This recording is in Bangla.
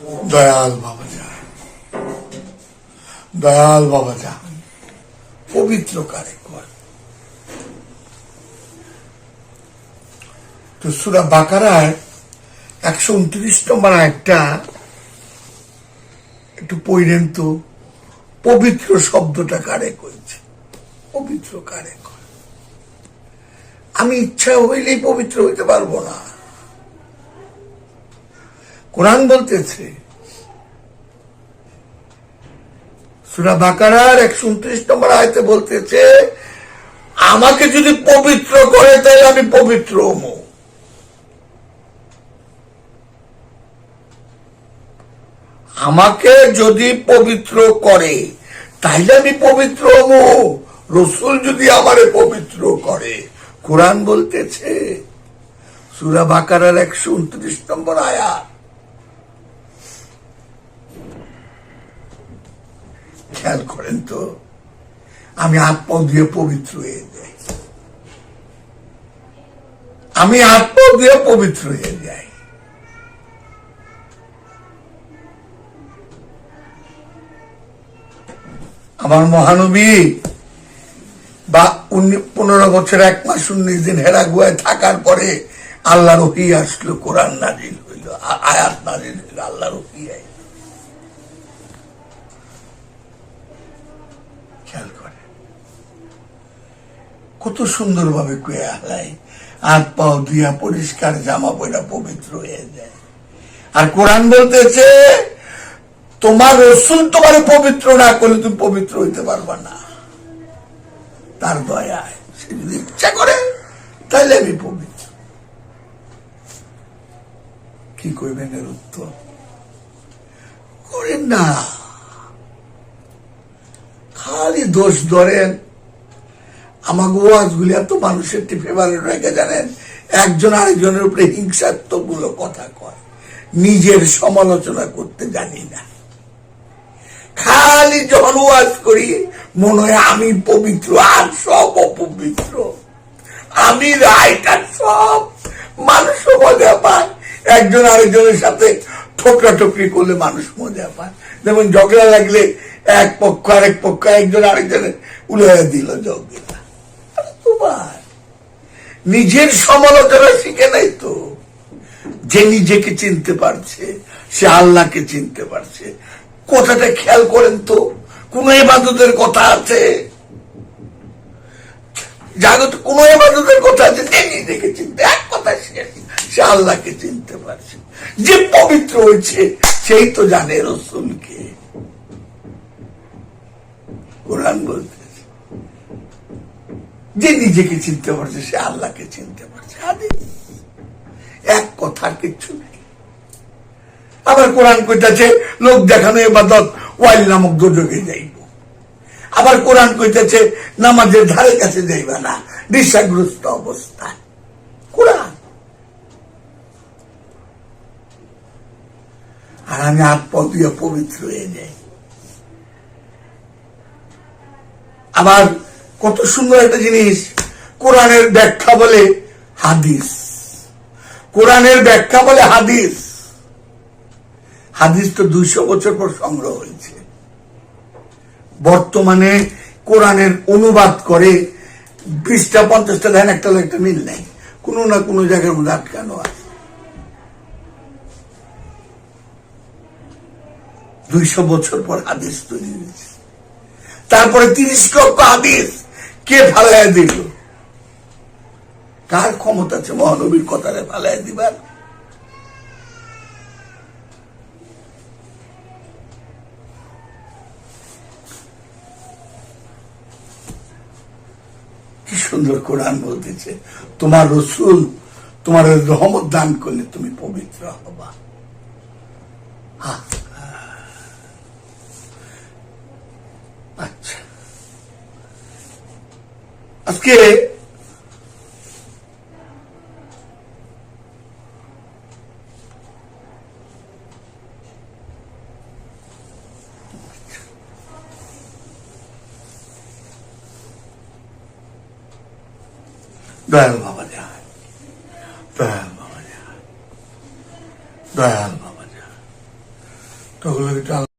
দয়াল বাবা যান দয়াল বাবা যান পবিত্র কারে তো সুরা বাকারায় একশো উনত্রিশ নম্বর একটা একটু পইরেন তো। পবিত্র শব্দটা কারে কইছে পবিত্র কর। আমি ইচ্ছা হইলেই পবিত্র হইতে পারব না। কোরআন বলতেছে, সুরা বাকারার একশো উনত্রিশ নম্বর আয়তে বলতেছে, আমাকে যদি পবিত্র করে, তাহলে আমি পবিত্র হমো আমাকে যদি পবিত্র করে তাইলে আমি পবিত্র হব। রসুল যদি আমারে পবিত্র করে, কোরআন বলতেছে, সুরা বাকারার একশো উনত্রিশ নম্বর আয়াত খেয়াল করেন তো, আমি আত্ম দিয়ে পবিত্র হয়ে যাই। আমি আত্ম দিয়ে পবিত্র হয়ে যাই। আমার মহানবী, বা পনেরো বছর এক মাস উনিশ দিন হেরা গুয়ায় থাকার পরে আল্লাহ রহি আসলো, কোরআন নাজিল হইল, আয়াত নাজিল হইল আল্লাহ রহি আইল খেয়াল করে কত সুন্দর ভাবে কুয়ে হালাই। হাত পাও দিয়া পরিষ্কার জামা পয়লা পবিত্র হয়ে যায়। আর কোরআন বলতেছে, তোমার রসুল তোমার পবিত্র না করলে তুমি পবিত্র হইতে পারবা না। তার দয়ায় সে যদি ইচ্ছা করে তাহলে আমি পবিত্র। কি করবেন এর উত্তর? করেন না। খালি দোষ ধরেন আমাকে ওয়াজগুলি মানুষের ফেভারিট রেখে জানেন? একজন আরেকজনের উপরে হিংসাত্মক কথা কয়। নিজের সমালোচনা করতে জানি না। খালি যখন ওয়াজ করি, মনে হয় আমি পবিত্র আর সব অপবিত্র। আমি রাইটার সব। মানুষও মজা পায়। একজন আরেকজনের সাথে ঠোকরা ঠোকরি করলে মানুষ মজা পায়। যেমন ঝগড়া লাগলে এক পক্ষ, আরেক পক্ষ, একজন আরেকজনের উড়াইয়া দিল ঝগড়া। আরে নিজের সমালোচনা শিখে নাই তো। যে নিজেকে চিনতে পারছে, সে আল্লাহকে চিনতে পারছে। কথাটা খেয়াল করেন তো, কোন এবাদতের কথা আছে? জাগত, কোন এবাদতের কথা আছে? যে নিজেকে চিনতে, এক কথা শেষ সে আল্লাহকে চিনতে পারছে। যে পবিত্র হয়েছে, সেই তো জানে রসুলকে। কোরআন বলতেছে যে নিজেকে চিনতে পারছে, সে আল্লাহকে চিনতে পারছে। হাদিস এক কথার কিচ্ছু নেই। আবার কোরআন কইতাছে, লোক দেখানো এবাদত ওয়াইল নামক দুযোগে যাইব। আবার কোরআন কইতেছে, নামাজের ধারে কাছে যাইবা না দিশাগ্রস্ত অবস্থায়। কোরআন। আর আমি আত্ম দিয়ে পবিত্র হয়ে যাই। আবার কত সুন্দর একটা জিনিস। কোরআনের ব্যাখ্যা বলে হাদিস। কোরআনের ব্যাখ্যা বলে হাদিস। হাদিস তো দুইশো বছর পর সংগ্রহ হয়েছে। বর্তমানে কোরআনের অনুবাদ করে বিশটা পঞ্চাশটা ধ্যান একটা একটা মিল নেই। কোনো না কোনো জায়গার মধ্যে আটকানো আছে? দুইশো বছর পর হাদিস তৈরি হয়েছে। তারপরে তিরিশ লক্ষ হাদিস। কে ফালাইয়া দিল কার ক্ষমতা আছে মহানবীর কথারে ফালাইয়া দিবার কি সুন্দর কোরআন বলতেছে, তোমার রসুল তোমার রহমত দান করলে তুমি পবিত্র হবা হা। আজকে দয়াল বাবা যায় দয়াল বাবা যায় দয়াল বাবা যায় তখন একটু